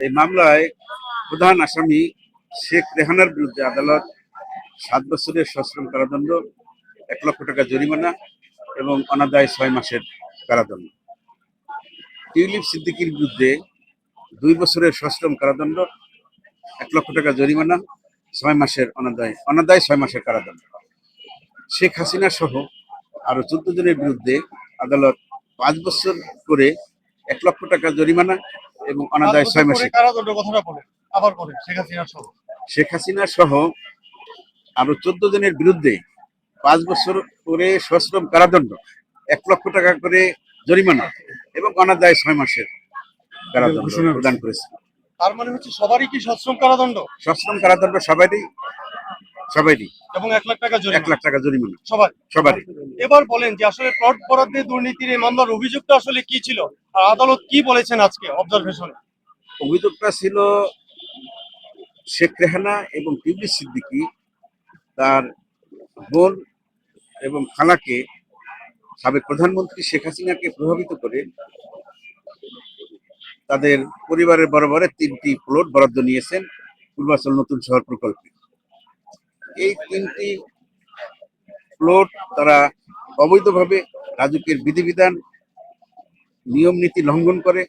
এই মামলায় প্রধান আসামি শেখ রেহানার বিরুদ্ধে আদালত সাত বছরের সশ্রম কারাদণ্ড, এক লক্ষ টাকা জরিমানা এবং অনাদায় ছয় মাসের কারাদণ্ড। টিউলিপ সিদ্দিকির বিরুদ্ধে দুই বছরের সশ্রম কারাদণ্ড, এক লক্ষ টাকা জরিমানা, ছয় মাসের অনাদায় অনাদায় ছয় মাসের কারাদণ্ড। শেখ হাসিনা সহ আরও চোদ্দ জনের বিরুদ্ধে আদালত পাঁচ বছর করে এক লক্ষ টাকা জরিমানা এবং অনাদায় ছয় মাসে। কারাদণ্ড কথাটা বলেন আবার শেখ হাসিনা সহ। শেখ হাসিনা সহ আরও চোদ্দ জনের বিরুদ্ধে পাঁচ বছর করে সশ্রম কারাদণ্ড এক লক্ষ টাকা করে জরিমানা এবং অনাদায় ছয় মাসের কারাদণ্ড প্রদান করেছে। তার মানে হচ্ছে সবারই কি সশ্রম কারাদণ্ড? সশ্রম কারাদণ্ড সবারই সবারই এবং এক লাখ টাকা এক লাখ টাকা জরিমানা। সবার সবারই। এবার বলেন যে আসলে প্লট বরাদ্দে দুর্নীতির এই মামলার অভিযোগটা আসলে কি ছিল? আর আদালত কি বলেছেন আজকে অবজারভেশনে অভিযোগটা ছিল শেখ রেহানা এবং টিবলি সিদ্দিকি তার বোন এবং খালাকে সাবেক প্রধানমন্ত্রী শেখ হাসিনাকে প্রভাবিত করে তাদের পরিবারের বরাবরে তিনটি প্লট বরাদ্দ নিয়েছেন পূর্বাচল নতুন শহর প্রকল্পে। এই তিনটি প্লট তারা অবৈধভাবে রাজুকের বিধিবিধান, নিয়ম নীতি লঙ্ঘন করে,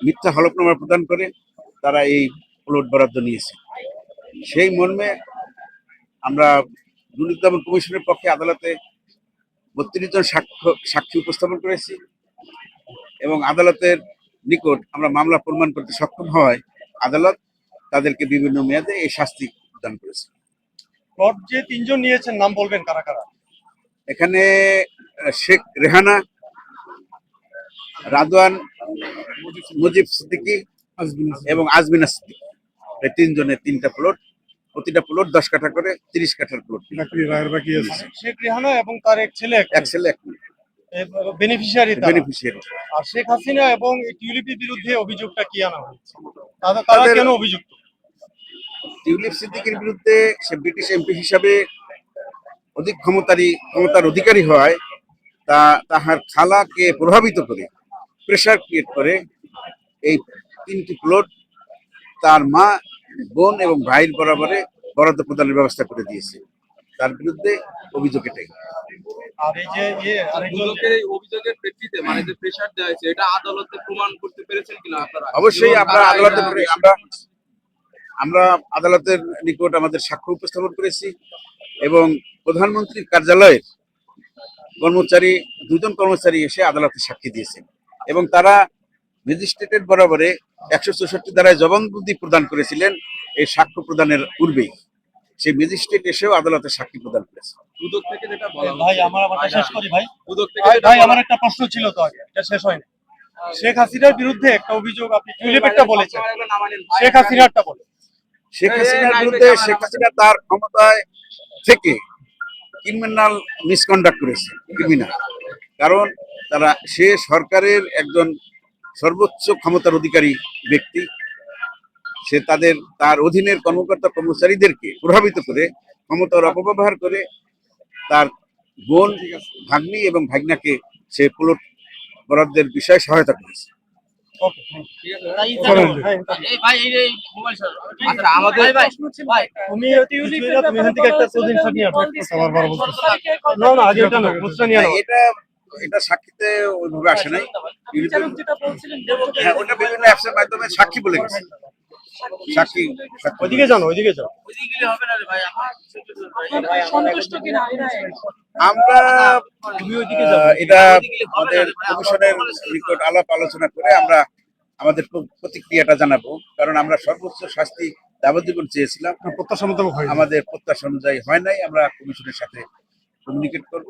মিথ্যা হলফনামা প্রদান করে তারা এই প্লট বরাদ্দ নিয়েছে। সেই মর্মে আমরা দুর্নীতি দমন কমিশনের পক্ষে আদালতে বত্রিশ জন সাক্ষ্য, সাক্ষী উপস্থাপন করেছি এবং আদালতের নিকট আমরা মামলা প্রমাণ করতে সক্ষম হওয়ায় আদালত তাদেরকে বিভিন্ন মেয়াদে এই শাস্তি প্রদান করেছে। প্লট যে তিনজন নিয়েছেন নাম বলবেন কারা কারা? এখানে শেখ রেহানা রাদওয়ান মুজিব সিদ্দিকি এবং আজমিনা সিদ্দিকি। এই তিনজনের তিনটা প্লট প্রতিটা প্লট দশ কাঠা করে তিরিশ কাঠার প্লট। শেখ রেহানা এবং তার এক ছেলে এক ছেলে এক বেনিফিশিয়ারি বেনিফিশিয়ারি আর শেখ হাসিনা এবং এই টিউলিপের বিরুদ্ধে অভিযোগটা কি আনা হয়েছে? তারা কেন অভিযুক্ত? টিউলিপ সিদ্দিকির বিরুদ্ধে সে ব্রিটিশ এমপি হিসাবে অধিক ক্ষমতারী ক্ষমতার অধিকারী হয় তা তাহার খালাকে প্রভাবিত করে প্রেশার ক্রিয়েট করে এই তিনটি প্লট তার মা বোন এবং ভাইয়ের বরাবরে বরাদ্দ প্রদানের ব্যবস্থা করে দিয়েছে। তার বিরুদ্ধে অভিযোগ এটাই। আর এই যে ইয়ে অভিযোগের প্রেক্ষিতে মানে যে প্রেশার দেওয়া হয়েছে এটা আদালতে প্রমাণ করতে পেরেছেন কিনা আপনারা? অবশ্যই আমরা আদালতে আমরা আমরা আদালতের নিকট আমাদের সাক্ষ্য উপস্থাপন করেছি এবং প্রধানমন্ত্রীর কার্যালয়ের কর্মচারী দুজন কর্মচারী এসে আদালতে সাক্ষী দিয়েছেন এবং তারা ম্যাজিস্ট্রেটের বরাবরে একশো চৌষট্টি ধারায় জবানবন্দি প্রদান করেছিলেন এই সাক্ষ্য প্রদানের পূর্বেই। সেই ম্যাজিস্ট্রেট এসেও আদালতে সাক্ষী প্রদান করেছে। দুদক থেকে যেটা বলা ভাই হচ্ছে, আমার শেষ করি ভাই। দুদক থেকে ভাই যেটা ভাই বলা- আমার একটা প্রশ্ন ছিল তো আগে এটা শেষ হয়নি। শেখ হাসিনার বিরুদ্ধে একটা অভিযোগ আপনি টিউলিপেরটা বলেছেন। শেখ হাসিনারটা বলেন। শেখ হাসিনার বিরুদ্ধে শেখ হাসিনা তার ক্ষমতায় থেকে ক্রিমিনাল মিসকন্ডাক্ট করেছে ক্রিমিনাল কারণ তারা সে সরকারের একজন সর্বোচ্চ ক্ষমতার অধিকারী ব্যক্তি। সে তাদের তার অধীনের কর্মকর্তা কর্মচারীদেরকে প্রভাবিত করে ক্ষমতার অপব্যবহার করে তার বোন ভাগ্নি এবং ভাগ্নাকে সে প্লট বরাদ্দের বিষয়ে সহায়তা করেছে। এটা না বুঝতে নিয়ে না, এটা এটা সাক্ষীতে ওইভাবে আসে নাই হ্যাঁ ওটা বিভিন্ন অ্যাপসের মাধ্যমে সাক্ষী বলে গেছে সাক্ষী ওইদিকে জানো ওইদিকে যাও। আমরা এটা আমাদের কমিশনের নিকট আলাপ আলোচনা করে আমরা আমাদের প্রতিক্রিয়াটা জানাব। কারণ আমরা সর্বোচ্চ শাস্তি যাবজ্জীবন চেয়েছিলাম। প্রত্যাশা মোতাবেক হয় আমাদের প্রত্যাশা অনুযায়ী হয় নাই। আমরা কমিশনের সাথে কমিউনিকেট করব।